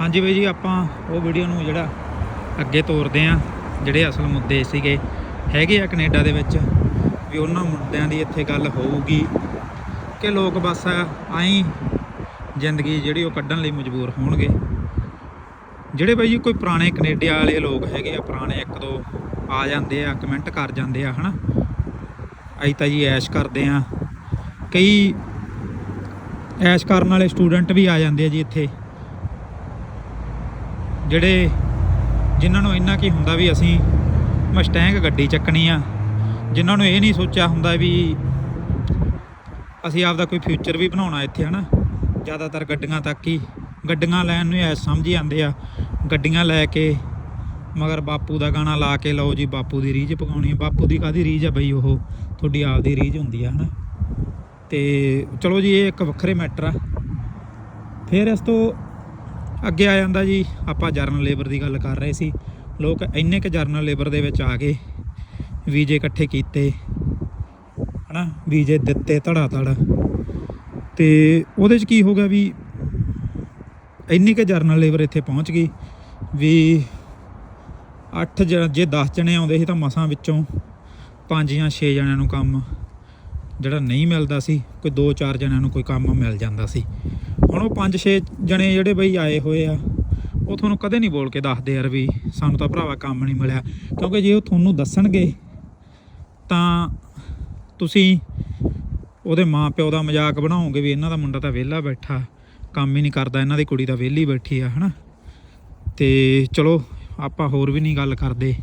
ਹਾਂਜੀ ਬਾਈ ਜੀ, ਆਪਾਂ ਉਹ ਵੀਡੀਓ ਨੂੰ ਜਿਹੜਾ ਅੱਗੇ ਤੋਰਦੇ ਆ ਜਿਹੜੇ ਅਸਲ ਮੁੱਦੇ ਸੀਗੇ। ਹੈਗੇ ਆ ਕੈਨੇਡਾ ਦੇ ਵਿੱਚ, ਵੀ ਉਹਨਾਂ ਮੁੱਦਿਆਂ ਦੀ ਇੱਥੇ ਗੱਲ ਹੋਊਗੀ ਕਿ ਲੋਕ ਬਸ ਆਈ ਜ਼ਿੰਦਗੀ ਜਿਹੜੀ ਉਹ ਕੱਢਣ ਲਈ ਮਜਬੂਰ ਹੋਣਗੇ। ਜਿਹੜੇ ਬਾਈ ਜੀ, ਕੋਈ ਪੁਰਾਣੇ ਕੈਨੇਡਾ ਵਾਲੇ ਲੋਕ ਹੈਗੇ ਆ, ਪੁਰਾਣੇ ਇੱਕ ਦੋ ਆ ਜਾਂਦੇ ਆ ਕਮੈਂਟ ਕਰ ਜਾਂਦੇ ਆ, ਹਨਾ? ਅਸੀਂ ਤਾਂ ਜੀ ਐਸ਼ ਕਰਦੇ ਆ ਕਈ ਐਸ਼ ਕਰਨ ਵਾਲੇ ਸਟੂਡੈਂਟ ਵੀ ਆ ਜਾਂਦੇ ਆ ਜੀ ਇੱਥੇ। ਜਿਹੜੇ ਜਿਨ੍ਹਾਂ ਨੂੰ ਇੰਨਾ ਕੀ ਹੁੰਦਾ ਵੀ ਅਸੀਂ ਮਸਟੈਂਗ ਗੱਡੀ ਚੱਕਣੀ ਆ, ਜਿਨ੍ਹਾਂ ਨੂੰ ਇਹ ਨਹੀਂ ਸੋਚਿਆ ਹੁੰਦਾ ਵੀ ਅਸੀਂ ਆਪਦਾ ਕੋਈ ਫਿਊਚਰ ਵੀ ਬਣਾਉਣਾ ਇੱਥੇ, ਹਨਾ? ਜ਼ਿਆਦਾਤਰ ਗੱਡੀਆਂ ਤੱਕ ਹੀ, ਗੱਡੀਆਂ ਲੈਣ ਨੂੰ ਐ ਸਮਝੀ ਜਾਂਦੇ ਆ, ਗੱਡੀਆਂ ਲੈ ਕੇ, ਮਗਰ ਬਾਪੂ ਦਾ ਗਾਣਾ ਲਾ ਕੇ ਲਓ ਜੀ, ਬਾਪੂ ਦੀ ਰੀਝ ਪਕਾਉਣੀ ਆ, ਬਾਪੂ ਦੀ ਕਾਦੀ ਰੀਝ ਆ ਬਈ ਉਹ, ਤੁਹਾਡੀ ਆਪਦੀ ਰੀਝ ਹੁੰਦੀ ਆ, ਹਨਾ? ਤੇ ਚਲੋ ਜੀ, ਇਹ ਇੱਕ ਵੱਖਰੇ ਮੈਟਰ ਆ। ਫਿਰ ਇਸ ਤੋਂ ਅੱਗੇ ਆ ਜਾਂਦਾ ਜੀ, ਆਪਾਂ ਜਰਨਲ ਲੇਬਰ ਦੀ ਗੱਲ ਕਰ ਰਹੇ ਸੀ। ਲੋਕ ਇੰਨੇ ਕੁ ਜਰਨਲ ਲੇਬਰ ਦੇ ਵਿੱਚ ਆ ਗਏ ਵੀਜ਼ੇ ਇਕੱਠੇ ਕੀਤੇ, ਹਨਾ? ਵੀਜ਼ੇ ਦਿੱਤੇ ਧੜਾ ਧੜ ਤੇ ਉਹਦੇ 'ਚ ਕੀ ਹੋ ਗਿਆ ਵੀ ਇੰਨੀ ਕੁ ਜਰਨਲ ਲੇਬਰ ਇੱਥੇ ਪਹੁੰਚ ਗਈ ਵੀ 8 ਜੇ 10 ਜਣੇ ਆਉਂਦੇ ਸੀ ਤਾਂ ਮਸਾਂ ਵਿੱਚੋਂ 5 ਜਾਂ 6 ਜਣਿਆਂ ਨੂੰ ਕੰਮ ਜਿਹੜਾ ਨਹੀਂ ਮਿਲਦਾ ਸੀ, ਕੋਈ 2-4 ਜਣਿਆਂ ਨੂੰ ਕੋਈ ਕੰਮ ਮਿਲ ਜਾਂਦਾ ਸੀ। ਹੁਣ ਉਹ 5-6 ਜਣੇ ਜਿਹੜੇ ਬਈ ਆਏ ਹੋਏ ਆ, ਉਹ ਤੁਹਾਨੂੰ ਕਦੇ ਨਹੀਂ ਬੋਲ ਕੇ ਦੱਸਦੇ ਯਾਰ ਵੀ ਸਾਨੂੰ ਤਾਂ ਭਰਾਵਾ ਕੰਮ ਨਹੀਂ ਮਿਲਿਆ। ਕਿਉਂਕਿ ਜੇ ਉਹ ਤੁਹਾਨੂੰ ਦੱਸਣਗੇ, ਤਾਂ ਤੁਸੀਂ ਉਹਦੇ ਮਾਪਿਓ ਦਾ ਮਜ਼ਾਕ ਬਣਾਓਗੇ ਵੀ ਇਹਨਾਂ ਦਾ ਮੁੰਡਾ ਤਾਂ ਵਿਹਲਾ ਬੈਠਾ, ਕੰਮ ਹੀ ਨਹੀਂ ਕਰਦਾ, ਇਹਨਾਂ ਦੀ ਕੁੜੀ ਤਾਂ ਵਿਹਲੀ ਬੈਠੀ ਆ, ਹਨਾ? ਤੇ ਚਲੋ, ਆਪਾਂ ਹੋਰ ਵੀ ਨਹੀਂ ਗੱਲ ਕਰਦੇ।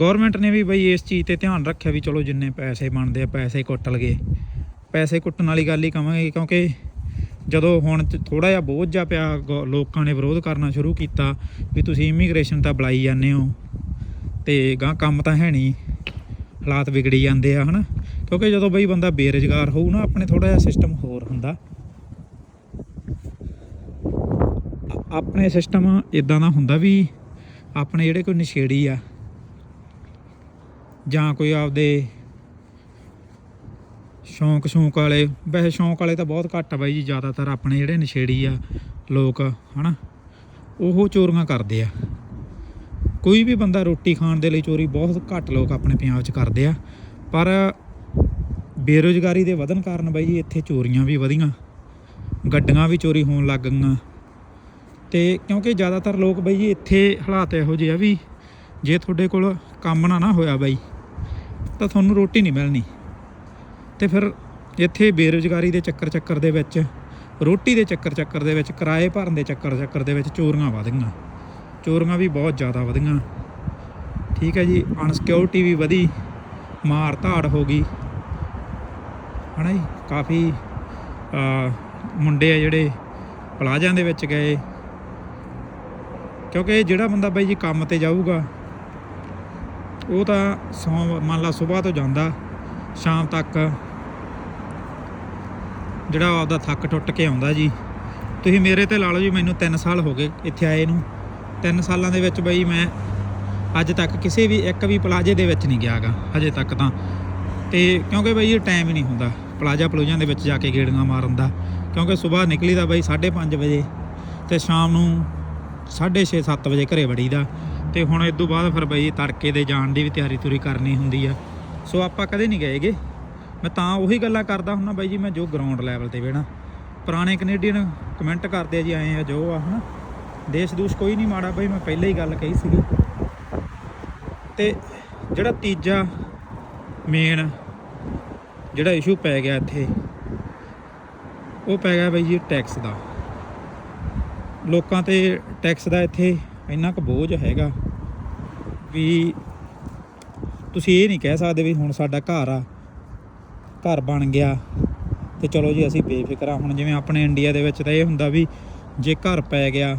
ਗਵਰਨਮੈਂਟ ਨੇ ਵੀ ਬਈ ਇਸ ਚੀਜ਼ ਤੇ ਧਿਆਨ ਰੱਖਿਆ ਵੀ ਚਲੋ ਜਿੰਨੇ ਪੈਸੇ ਬਣਦੇ ਆ, ਪੈਸੇ ਕੁੱਟ ਲਗੇ। ਪੈਸੇ ਕੁੱਟਣ ਵਾਲੀ ਗੱਲ ਹੀ ਕਵਾਂਗੇ ਕਿਉਂਕਿ ਜਦੋਂ ਹੁਣ ਥੋੜਾ ਜਿਹਾ ਬੋਝ ਜਾ ਪਿਆ, ਗ- ਲੋਕਾਂ ਨੇ ਵਿਰੋਧ ਕਰਨਾ ਸ਼ੁਰੂ ਕੀਤਾ ਵੀ ਤੁਸੀਂ ਇਮੀਗ੍ਰੇਸ਼ਨ ਤਾਂ ਬੁਲਾਈ ਜਾਂਦੇ ਹੋ ਤੇ ਗਾਂ ਕੰਮ ਤਾਂ ਹੈ ਨਹੀਂ, ਹਾਲਾਤ ਵਿਗੜੀ ਜਾਂਦੇ ਆ, ਹਨਾ? ਕਿਉਂਕਿ ਜਦੋਂ ਬਈ ਬੰਦਾ ਬੇਰੁਜ਼ਗਾਰ ਹੋਊ ਨਾ, ਆਪਣੇ ਥੋੜਾ ਜਿਹਾ ਸਿਸਟਮ ਹੋਰ ਹੁੰਦਾ। ਆਪਣੇ ਸਿਸਟਮ ਇਦਾਂ ਦਾ ਹੁੰਦਾ ਵੀ ਆਪਣੇ ਜਿਹੜੇ ਕੋਈ ਨਸ਼ੇੜੀ ਆ ਜਾਂ ਕੋਈ ਆਪਦੇ ਸ਼ੌਂਕ ਸ਼ੌਂਕ ਵਾਲੇ, ਵੈਸੇ ਸ਼ੌਂਕ ਵਾਲੇ ਤਾਂ ਬਹੁਤ ਘੱਟ ਆ ਬਾਈ ਜੀ, ਜ਼ਿਆਦਾਤਰ ਆਪਣੇ ਜਿਹੜੇ ਨਸ਼ੇੜੀ ਆ ਲੋਕ, ਹਨਾ? ਉਹ ਚੋਰੀਆਂ ਕਰਦੇ ਆ। ਕੋਈ ਵੀ ਬੰਦਾ ਰੋਟੀ ਖਾਣ ਦੇ ਲਈ ਚੋਰੀ ਬਹੁਤ ਘੱਟ ਲੋਕ ਆਪਣੇ ਪੰਜਾਬ 'ਚ ਕਰਦੇ ਆ। ਪਰ ਬੇਰੁਜ਼ਗਾਰੀ ਦੇ ਵਧਣ ਕਾਰਨ ਬਾਈ ਜੀ ਇੱਥੇ ਚੋਰੀਆਂ ਵੀ ਵਧੀਆਂ, ਗੱਡੀਆਂ ਵੀ ਚੋਰੀ ਹੋਣ ਲੱਗ ਗਈਆਂ। ਤੇ ਕਿਉਂਕਿ ਜ਼ਿਆਦਾਤਰ ਲੋਕ ਬਾਈ ਜੀ ਇੱਥੇ ਹਾਲਾਤ ਇਹੋ ਜਿਹੇ ਆ ਵੀ ਜੇ ਤੁਹਾਡੇ ਕੋਲ ਕੰਮ ਨਾ ਨਾ ਹੋਇਆ ਬਾਈ, ਤਾਂ ਤੁਹਾਨੂੰ ਰੋਟੀ ਨਹੀਂ ਮਿਲਣੀ। ਤੇ ਫਿਰ ਇੱਥੇ ਬੇਰੁਜ਼ਗਾਰੀ ਦੇ ਚੱਕਰ ਚੱਕਰ ਦੇ ਵਿੱਚ, ਰੋਟੀ ਦੇ ਚੱਕਰ ਚੱਕਰ ਦੇ ਵਿੱਚ, ਕਿਰਾਏ ਭਰਨ ਦੇ ਚੱਕਰ ਚੱਕਰ ਦੇ ਵਿੱਚ ਚੋਰੀਆਂ ਵਧ ਗਈਆਂ। ਚੋਰੀਆਂ ਵੀ ਬਹੁਤ ਜ਼ਿਆਦਾ ਵਧ ਗਈਆਂ। ਠੀਕ ਹੈ ਜੀ ਅਨਸਿਕਿਉਰਿਟੀ ਵੀ ਵਧੀ, ਮਾਰ ਧਾੜ ਹੋ ਗਈ। ਹਨਾ ਜੀ, ਕਾਫੀ ਮੁੰਡੇ ਆ ਜਿਹੜੇ ਪਲਾਜ਼ਿਆਂ ਦੇ ਵਿੱਚ ਗਏ। ਕਿਉਂਕਿ ਜਿਹੜਾ ਬੰਦਾ ਬਾਈ ਜੀ ਕੰਮ ਤੇ ਜਾਊਗਾ, ਉਹ ਤਾਂ ਸੌ ਮੰਨ ਲਾ ਸਵੇਰ ਤੋਂ ਜਾਂਦਾ, ਸ਼ਾਮ ਤੱਕ ਜਿਹੜਾ ਉਹ ਆਪਦਾ ਥੱਕ ਟੁੱਟ ਕੇ ਆਉਂਦਾ ਜੀ। ਤੁਸੀਂ ਮੇਰੇ ਤੇ ਲਾ ਲਓ ਜੀ, ਮੈਨੂੰ 3 ਸਾਲ ਹੋ ਗਏ ਇੱਥੇ ਆਏ ਨੂੰ। 3 ਸਾਲਾਂ ਦੇ ਵਿੱਚ ਬਈ ਮੈਂ ਅੱਜ ਤੱਕ ਕਿਸੇ ਵੀ ਇੱਕ ਵੀ ਪਲਾਜ਼ੇ ਦੇ ਵਿੱਚ ਨਹੀਂ ਗਿਆਗਾ ਹਜੇ ਤੱਕ ਤਾਂ। ਤੇ ਕਿਉਂਕਿ ਬਈ ਇਹ ਟਾਈਮ ਹੀ ਨਹੀਂ ਹੁੰਦਾ, ਪਲਾਜ਼ਾ ਪਲੂਜਾਂ ਦੇ ਵਿੱਚ ਜਾ ਕੇ ਗੇੜੀਆਂ ਮਾਰਨ ਦਾ। ਕਿਉਂਕਿ ਸਵੇਰ ਨਿਕਲੀ ਦਾ ਬਈ 5:30 ਵਜੇ ਤੇ ਸ਼ਾਮ ਨੂੰ 6:30 7 ਵਜੇ ਘਰੇ ਵੜੀਦਾ। ਤੇ ਹੁਣ ਇਸ ਤੋਂ ਬਾਅਦ ਫਿਰ ਬਈ ਤੜਕੇ ਦੇ ਜਾਣ ਦੀ ਵੀ ਤਿਆਰੀ ਤੁਰੀ ਕਰਨੀ ਹੁੰਦੀ ਆ। ਸੋ ਆਪਾਂ ਕਦੇ ਨਹੀਂ ਗਏਗੇ ਮੈਂ ਤਾਂ ਉਹੀ ਗੱਲਾਂ ਕਰਦਾ ਹੁੰਦਾ ਬਾਈ ਜੀ, ਮੈਂ ਜੋ ਗਰਾਊਂਡ ਲੈਵਲ ਤੇ ਵੇਣਾ ਪੁਰਾਣੇ ਕੈਨੇਡੀਅਨ ਕਮੈਂਟ ਕਰਦੇ ਆ ਜੀ ਆਏ ਆ ਜੋ ਆ, ਹਨਾ? ਦੇਸ਼ ਦੂਸ਼ ਕੋਈ ਨਹੀਂ ਮਾੜਾ ਬਾਈ, ਮੈਂ ਪਹਿਲਾਂ ਹੀ ਗੱਲ ਕਹੀ ਸੀਗੀ। ਤੇ ਜਿਹੜਾ ਤੀਜਾ ਮੇਨ ਜਿਹੜਾ ਇਸ਼ੂ ਪੈ ਗਿਆ ਇੱਥੇ, ਉਹ ਪੈ ਗਿਆ ਬਾਈ ਜੀ ਟੈਕਸ ਦਾ। ਲੋਕਾਂ ਤੇ ਟੈਕਸ ਦਾ ਇੱਥੇ ਇੰਨਾ ਕੁ ਬੋਝ ਹੈਗਾ ਵੀ ਤੁਸੀਂ ਇਹ ਨਹੀਂ ਕਹਿ ਸਕਦੇ ਵੀ ਹੁਣ ਸਾਡਾ ਘਰ ਆ। ਘਰ ਬਣ ਗਿਆ। ਤੇ ਚਲੋ ਜੀ, ਅਸੀਂ ਬੇਫਿਕਰ ਆ ਹੁਣ ਜਿਵੇਂ ਆਪਣੇ ਇੰਡੀਆ ਦੇ ਵਿੱਚ ਤਾਂ ਇਹ ਹੁੰਦਾ ਵੀ ਜੇ ਘਰ ਪੈ ਗਿਆ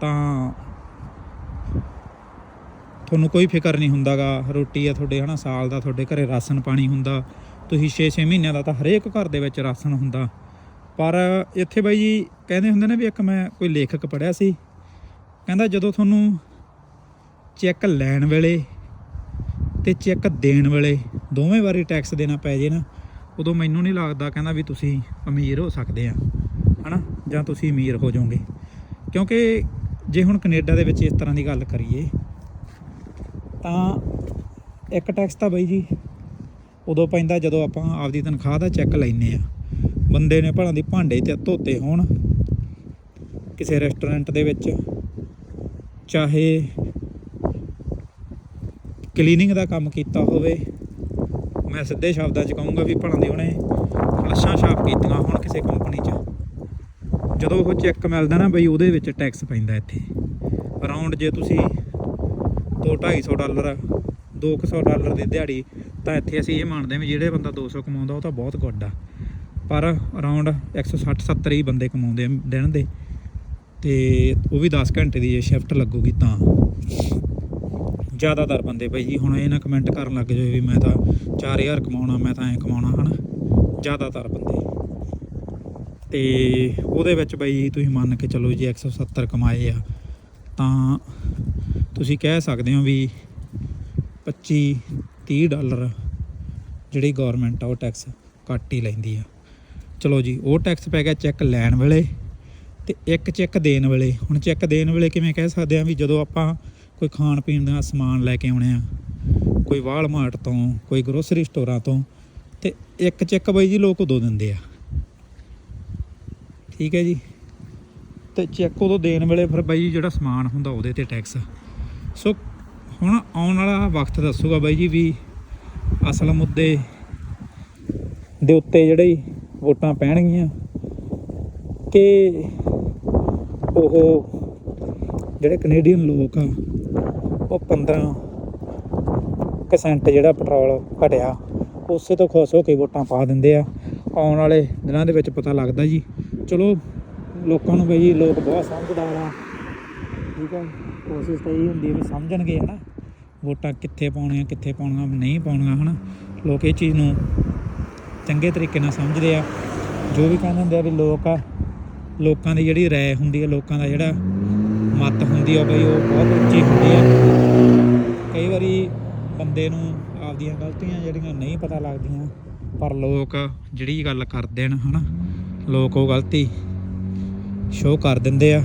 ਤਾਂ ਤੁਹਾਨੂੰ ਕੋਈ ਫਿਕਰ ਨਹੀਂ ਹੁੰਦਾਗਾ। ਰੋਟੀ ਆ ਤੁਹਾਡੇ, ਹਨਾ, ਸਾਲ ਦਾ ਤੁਹਾਡੇ ਘਰੇ ਰਾਸ਼ਨ ਪਾਣੀ ਹੁੰਦਾ। ਤੁਸੀਂ 6-6 ਮਹੀਨਿਆਂ ਦਾ ਤਾਂ ਹਰੇਕ ਘਰ ਦੇ ਵਿੱਚ ਰਾਸ਼ਨ ਹੁੰਦਾ। ਪਰ ਇੱਥੇ ਬਾਈ ਜੀ ਕਹਿੰਦੇ ਹੁੰਦੇ ਨੇ ਵੀ ਇੱਕ ਮੈਂ ਕੋਈ ਲੇਖਕ ਪੜਿਆ ਸੀ। ਕਹਿੰਦਾ ਜਦੋਂ ਤੁਹਾਨੂੰ ਚੈੱਕ ਲੈਣ ਵੇਲੇ ਤੇ ਚੈੱਕ ਦੇਣ ਵੇਲੇ ਦੋਵੇਂ ਵਾਰੀ ਟੈਕਸ ਦੇਣਾ ਪੈ ਜੇ ਨਾ, ਉਦੋਂ ਮੈਨੂੰ ਨਹੀਂ ਲੱਗਦਾ ਕਹਿੰਦਾ ਵੀ ਤੁਸੀਂ ਅਮੀਰ ਹੋ ਸਕਦੇ ਆ, ਹਨਾ? ਜਾਂ ਤੁਸੀਂ ਅਮੀਰ ਹੋ ਜਾਓਗੇ। ਕਿਉਂਕਿ ਜੇ ਹੁਣ ਕੈਨੇਡਾ ਦੇ ਵਿੱਚ ਇਸ ਤਰ੍ਹਾਂ ਦੀ ਗੱਲ ਕਰੀਏ, ਤਾਂ ਇੱਕ ਟੈਕਸ ਤਾਂ ਬਈ ਜੀ, ਉਦੋਂ ਪੈਂਦਾ ਜਦੋਂ ਆਪਾਂ ਆਪਦੀ ਤਨਖਾਹ ਦਾ ਚੈੱਕ ਲੈਨੇ ਆ। ਬੰਦੇ ਨੇ ਭਲਾਂ ਦੀ ਭਾਂਡੇ ਤੇ ਧੋਤੇ ਹੋਣ, ਕਿਸੇ ਰੈਸਟੋਰੈਂਟ ਦੇ ਵਿੱਚ, ਚਾਹੇ ਕਲੀਨਿੰਗ ਦਾ ਕੰਮ ਕੀਤਾ ਹੋਵੇ, ਮੈਂ ਸਿੱਧੇ ਸ਼ਬਦਾਂ 'ਚ ਕਹੂੰਗਾ ਵੀ ਭਲਾਂ ਦੀ ਉਹਨੇ ਫਲਸ਼ਾਂ ਛਾਪ ਕੀਤੀਆਂ ਹੁਣ ਕਿਸੇ ਕੰਪਨੀ 'ਚ। ਜਦੋਂ ਉਹ ਚੈੱਕ ਮਿਲਦਾ ਨਾ ਬਈ ਉਹਦੇ ਵਿੱਚ ਟੈਕਸ ਪੈਂਦਾ ਇੱਥੇ। ਅਰਾਊਂਡ ਜੇ ਤੁਸੀਂ 2 250 ਡਾਲਰ 200 ਡਾਲਰ ਦੀ ਦਿਹਾੜੀ, ਤਾਂ ਇੱਥੇ ਅਸੀਂ ਇਹ ਮੰਨਦੇ ਹਾਂ ਵੀ ਜਿਹੜੇ ਬੰਦਾ 200 ਕਮਾਉਂਦਾ ਉਹ ਤਾਂ ਬਹੁਤ ਗੁੱਡ ਆ। ਪਰ ਅਰਾਊਂਡ 160 70 ਹੀ ਬੰਦੇ ਕਮਾਉਂਦੇ ਆ ਦਿਨ ਦੇ। ਤੇ ਉਹ ਵੀ 10 ਘੰਟੇ ਦੀ ਜੇ ਸ਼ਿਫਟ ਲੱਗੂਗੀ ਤਾਂ। ਜ਼ਿਆਦਾਤਰ ਬੰਦੇ ਬਈ ਜੀ, ਹੁਣ ਇਹ ਨਾ ਕਮੈਂਟ ਕਰਨ ਲੱਗ ਜਾਓ ਵੀ ਮੈਂ ਤਾਂ 4000 ਕਮਾਉਣਾ, ਮੈਂ ਤਾਂ ਐ ਕਮਾਉਣਾ, ਹਨਾ? ਜ਼ਿਆਦਾਤਰ ਬੰਦੇ। ਤੇ ਉਹਦੇ ਵਿੱਚ ਬਈ ਤੁਸੀਂ ਮੰਨ ਕੇ ਚੱਲੋ ਜੀ 170 ਕਮਾਏ ਆ, ਤਾਂ ਤੁਸੀਂ ਕਹਿ ਸਕਦੇ ਹੋ ਵੀ 25 30 ਡਾਲਰ ਜਿਹੜੀ ਗਵਰਨਮੈਂਟ ਆ, ਉਹ ਟੈਕਸ ਕੱਟ ਹੀ ਲੈਂਦੀ ਆ। ਚਲੋ ਜੀ, ਉਹ ਟੈਕਸ ਪੈ ਗਿਆ ਚੈੱਕ ਲੈਣ ਵੇਲੇ ਤੇ ਇੱਕ ਚੈੱਕ ਦੇਣ ਵੇਲੇ। ਹੁਣ ਚੈੱਕ ਦੇਣ ਵੇਲੇ ਕਿਵੇਂ ਕਹਿ ਸਕਦੇ ਆ ਵੀ ਜਦੋਂ ਆਪਾਂ ਕੋਈ ਖਾਣ ਪੀਣ ਦਾ ਸਮਾਨ ਲੈ ਕੇ ਆਉਣੇ ਆ, ਕੋਈ ਵਾਲਮਾਰਟ ਤੋਂ, ਕੋਈ ਗਰੋਸਰੀ ਸਟੋਰਾਂ ਤੋਂ, ਤੇ ਇੱਕ ਚੈੱਕ ਬਾਈ ਜੀ ਲੋਕ ਉਦੋਂ ਦਿੰਦੇ ਆ। ਠੀਕ ਹੈ ਜੀ। ਤੇ ਚੈੱਕ ਉਦੋਂ ਦੇਣ ਵੇਲੇ ਫਿਰ ਬਾਈ ਜੀ ਜਿਹੜਾ ਸਮਾਨ ਹੁੰਦਾ ਉਹਦੇ ਤੇ ਟੈਕਸ ਸੋ ਹੁਣ ਆਉਣ ਵਾਲਾ ਵਕਤ ਦੱਸੂਗਾ ਬਾਈ ਜੀ ਵੀ ਅਸਲ ਮੁੱਦੇ ਦੇ ਉੱਤੇ ਜਿਹੜੇ ਵੋਟਾਂ ਪੈਣਗੀਆਂ ਕਿ ਉਹ ਜਿਹੜੇ ਕੈਨੇਡੀਅਨ ਲੋਕ ਆ ਉਹ 15 percent ਜਿਹੜਾ ਪੈਟਰੋਲ ਘਟਿਆ, ਉਸੇ ਤੋਂ ਖੁਸ਼ ਹੋ ਕੇ ਵੋਟਾਂ ਪਾ ਦਿੰਦੇ ਆ। ਆਉਣ ਵਾਲੇ ਦਿਨਾਂ ਦੇ ਵਿੱਚ ਪਤਾ ਲੱਗਦਾ ਜੀ। ਚਲੋ, ਲੋਕਾਂ ਨੂੰ ਬਈ ਲੋਕ ਬਹੁਤ ਸਮਝਦਾਰ ਆ। ਠੀਕ ਹੈ ਕੋਸ਼ਿਸ਼ ਤਾਂ ਇਹ ਹੁੰਦੀ ਵੀ ਸਮਝਣਗੇ, ਹਨਾ। ਵੋਟਾਂ ਕਿੱਥੇ ਪਾਉਣੀਆਂ ਕਿੱਥੇ ਪਾਉਣੀਆਂ, ਨਹੀਂ ਪਾਉਣੀਆਂ, ਹਨਾ। ਲੋਕ ਇਹ ਚੀਜ਼ ਨੂੰ ਚੰਗੇ ਤਰੀਕੇ ਨਾਲ ਸਮਝਦੇ ਆ। ਜੋ ਵੀ ਕਹਿੰਦੇ ਹੁੰਦੇ ਆ ਵੀ ਲੋਕ ਆ, ਲੋਕਾਂ ਦੀ ਜਿਹੜੀ ਰਾਏ ਹੁੰਦੀ ਹੈ ਲੋਕਾਂ ਦਾ ਜਿਹੜਾ ਮੱਤ ਹੁੰਦੀ ਆ ਬਈ ਉਹ ਬਹੁਤ ਉੱਚੀ ਹੁੰਦੀ ਆ। ਕਈ ਵਾਰੀ ਬੰਦੇ ਨੂੰ ਆਪਦੀਆਂ ਗਲਤੀਆਂ ਜਿਹੜੀਆਂ ਨਹੀਂ ਪਤਾ ਲੱਗਦੀਆਂ, ਪਰ ਲੋਕ ਜਿਹੜੀ ਗੱਲ ਕਰਦੇ ਨੇ, ਹਨਾ, ਲੋਕ ਉਹ ਗਲਤੀ ਸ਼ੋਅ ਕਰ ਦਿੰਦੇ ਆ।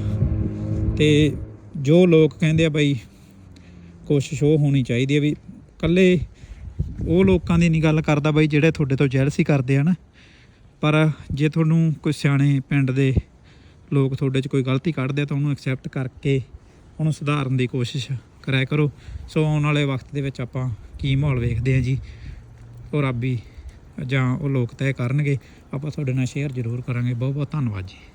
ਤੇ ਜੋ ਲੋਕ ਕਹਿੰਦੇ ਆ ਬਈ ਕੋਸ਼ਿਸ਼ ਉਹ ਹੋਣੀ ਚਾਹੀਦੀ ਹੈ ਵੀ ਕੱਲੇ ਉਹ ਲੋਕਾਂ ਦੀ ਨਹੀਂ ਗੱਲ ਕਰਦਾ ਬਈ ਜਿਹੜੇ ਤੁਹਾਡੇ ਤੋਂ ਜੈਲਸੀ ਕਰਦੇ ਆ ਨਾ। ਪਰ ਜੇ ਤੁਹਾਨੂੰ ਕੋਈ ਸਿਆਣੇ ਪਿੰਡ ਦੇ ਲੋਕ ਤੁਹਾਡੇ 'ਚ ਕੋਈ ਗਲਤੀ ਕੱਢਦੇ ਆ ਤਾਂ ਉਹਨੂੰ ਐਕਸੈਪਟ ਕਰਕੇ ਉਹਨੂੰ ਸੁਧਾਰਨ ਦੀ ਕੋਸ਼ਿਸ਼ ਕਰਿਆ ਕਰੋ। ਸੋ ਆਉਣ ਵਾਲੇ ਵਕਤ ਦੇ ਵਿੱਚ ਆਪਾਂ ਕੀ ਮਾਹੌਲ ਵੇਖਦੇ ਆ ਜੀ? ਉਹ ਰੱਬੀ ਜਾਂ ਉਹ ਲੋਕ ਤੈਅ ਕਰਨਗੇ। ਆਪਾਂ ਤੁਹਾਡੇ ਨਾਲ ਸ਼ੇਅਰ ਜ਼ਰੂਰ ਕਰਾਂਗੇ। ਬਹੁਤ ਬਹੁਤ ਧੰਨਵਾਦ ਜੀ।